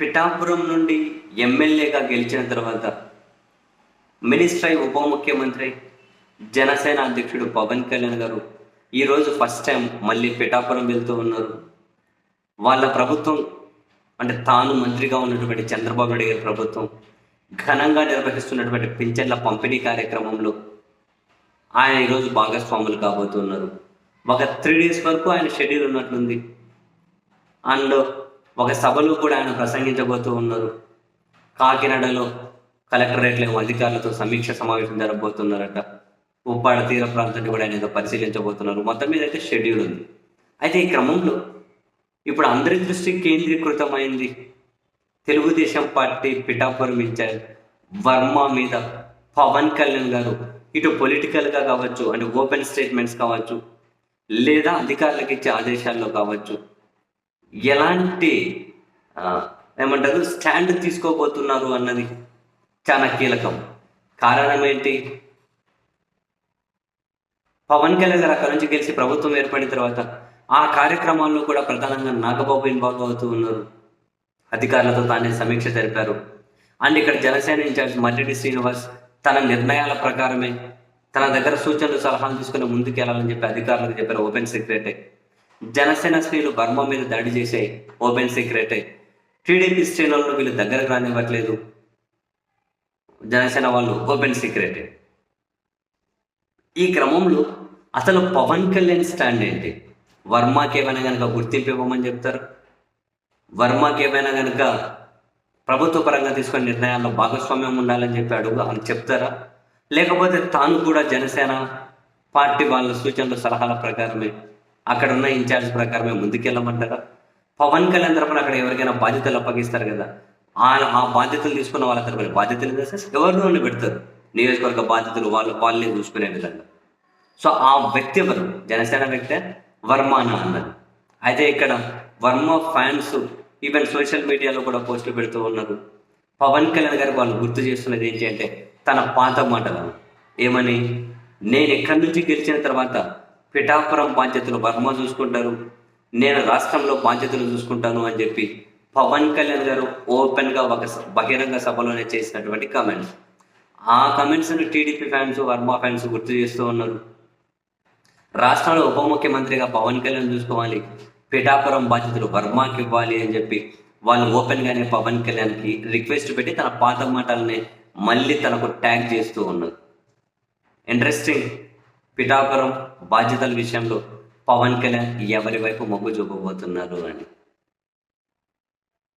పిఠాపురం నుండి ఎమ్మెల్యేగా గెలిచిన తర్వాత మినిస్టర్ అయి ఉప ముఖ్యమంత్రి జనసేన అధ్యక్షుడు పవన్ కళ్యాణ్ గారు ఈరోజు ఫస్ట్ టైం మళ్ళీ పిఠాపురం వెళ్తూ ఉన్నారు. వాళ్ళ ప్రభుత్వం అంటే తాను మంత్రిగా ఉన్నటువంటి చంద్రబాబు నాయుడు గారి ప్రభుత్వం ఘనంగా నిర్వహిస్తున్నటువంటి పింఛన్ల పంపిణీ కార్యక్రమంలో ఆయన ఈరోజు భాగస్వాములు కాబోతున్నారు. ఒక త్రీ డేస్ వరకు ఆయన షెడ్యూల్ ఉన్నట్లుంది. అండ్ ఒక సభలో కూడా ఆయన ప్రసంగించబోతూ ఉన్నారు. కాకినాడలో కలెక్టరేట్లో అధికారులతో సమీక్ష సమావేశం జరగబోతున్నారట. ఉప్పాడ తీర ప్రాంతాన్ని కూడా ఆయన ఏదో పరిశీలించబోతున్నారు. మొత్తం మీద అయితే షెడ్యూల్ ఉంది. అయితే ఈ క్రమంలో ఇప్పుడు అందరి దృష్టి కేంద్రీకృతమైంది. తెలుగుదేశం పార్టీ పిఠాపురం ఇన్ఛార్జ్ వర్మ మీద పవన్ కళ్యాణ్ గారు ఇటు పొలిటికల్గా కావచ్చు అంటే ఓపెన్ స్టేట్మెంట్స్ కావచ్చు లేదా అధికారులకు ఇచ్చే ఆదేశాల్లో కావచ్చు ఎలాంటి ఏమంటారు స్టాండ్ తీసుకోబోతున్నారు అన్నది చాలా కీలకం. కారణం ఏంటి? పవన్ కళ్యాణ్ గారు అక్కడ నుంచి గెలిచి ప్రభుత్వం ఏర్పడిన తర్వాత ఆ కార్యక్రమాల్లో కూడా ప్రధానంగా నాగబాబు ఇన్వాల్వ్ అవుతూ ఉన్నారు. అధికారులతో తానే సమీక్ష జరిపారు. అండ్ ఇక్కడ జనసేన ఇన్ఛార్జ్ మర్రెడ్డి శ్రీనివాస్ తన నిర్ణయాల ప్రకారమే తన దగ్గర సూచనలు సలహాలు తీసుకుని ముందుకు వెళ్ళాలని చెప్పి అధికారులకు చెప్పారు ఓపెన్ సెక్రటరీ. జనసేన శ్రేణులు బర్మ మీద దాడి చేసే ఓపెన్ సీక్రెటే. టీడీపీ శ్రేణులను వీళ్ళు దగ్గరకు రానివ్వట్లేదు. జనసేన వాళ్ళు ఓపెన్ సీక్రెటే. ఈ క్రమంలో అసలు పవన్ కళ్యాణ్ స్టాండ్ ఏంటి? వర్మకి ఏమైనా కనుక గుర్తింపు ఇవ్వమని చెప్తారు? వర్మకి ఏమైనా కనుక ప్రభుత్వ పరంగా తీసుకునే నిర్ణయాల్లో భాగస్వామ్యం ఉండాలని చెప్పి అడుగు అని చెప్తారా? లేకపోతే తాను కూడా జనసేన పార్టీ వాళ్ళ సూచనలు సలహాల ప్రకారమే అక్కడ ఉన్న ఇన్ఛార్జ్ ప్రకారమే ముందుకెళ్ళమంటారా? పవన్ కళ్యాణ్ తరపున అక్కడ ఎవరికైనా బాధ్యతలు అప్పగిస్తారు కదా ఆ ఆ బాధ్యతలు తీసుకున్న వాళ్ళ తరపున బాధ్యతలు వేసేసి ఎవరినో పెడతారు? నియోజకవర్గ బాధ్యతలు వాళ్ళు వాళ్ళే చూసుకునే విధంగా. సో ఆ వ్యక్తి ఎవరు? జనసేన వ్యక్తి వర్మ అని అన్నారు. అయితే ఇక్కడ వర్మ ఫ్యాన్స్ ఈవెన్ సోషల్ మీడియాలో కూడా పోస్టులు పెడుతూ ఉన్నారు. పవన్ కళ్యాణ్ గారు వాళ్ళు గుర్తు చేస్తున్నది ఏంటి అంటే తన పాత మాటలు. ఏమని? నేను ఎక్కడి నుంచి గెలిచిన తర్వాత పిఠాపురం బాధ్యతలు వర్మ చూసుకుంటారు. నేను రాష్ట్రంలో బాధ్యతలు చూసుకుంటాను అని చెప్పి పవన్ కళ్యాణ్ గారు ఓపెన్గా ఒక బహిరంగ సభలోనే చేసినటువంటి కమెంట్స్ ఆ కమెంట్స్ని టీడీపీ ఫ్యాన్స్ వర్మ ఫ్యాన్స్ గుర్తు చేస్తూ ఉన్నారు. రాష్ట్రంలో ఉప ముఖ్యమంత్రిగా పవన్ కళ్యాణ్ చూసుకోవాలి. పిఠాపురం బాధ్యతలు వర్మకి ఇవ్వాలి అని చెప్పి వాళ్ళు ఓపెన్గానే పవన్ కళ్యాణ్కి రిక్వెస్ట్ పెట్టి తన పాత మాటల్ని మళ్ళీ తనకు ట్యాగ్ చేస్తూ ఉన్నారు. ఇంట్రెస్టింగ్ పిఠాపురం బాధ్యతల విషయంలో పవన్ కళ్యాణ్ ఎవరి వైపు మొగ్గు చూపబోతున్నారు అని.